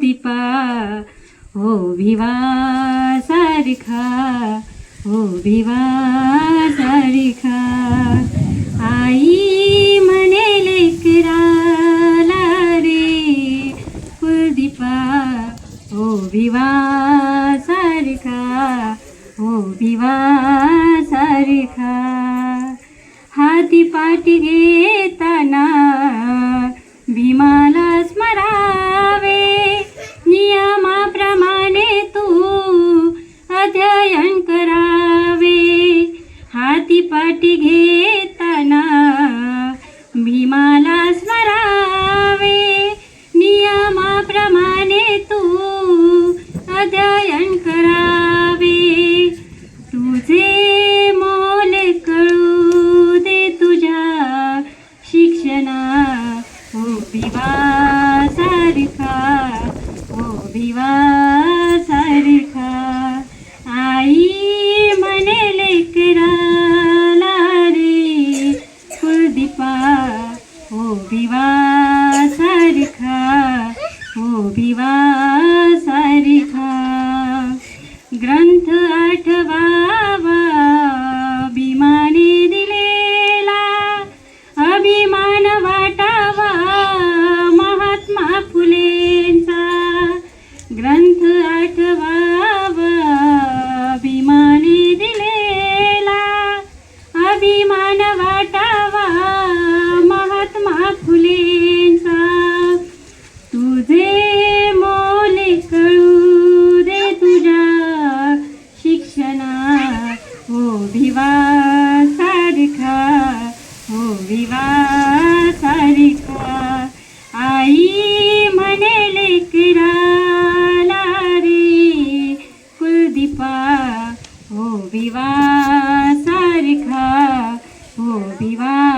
दीपा हो भिवा सारिखा हो भिवा सारिखा आई म्हणे लेकराला रे कुलदीपा हो भिवा सारिखा हो भिवा सारिखा हाती पाठी घेताना अध्ययन करावे. हाती पाठी घेताना भीमाला स्मरावे. नियमाप्रमाणे तू अध्ययन करावे. तुझे मोल कळू दे तुझ्या शिक्षणा. हो पिवा सारिखा सारिखा सारखा हो दिवा.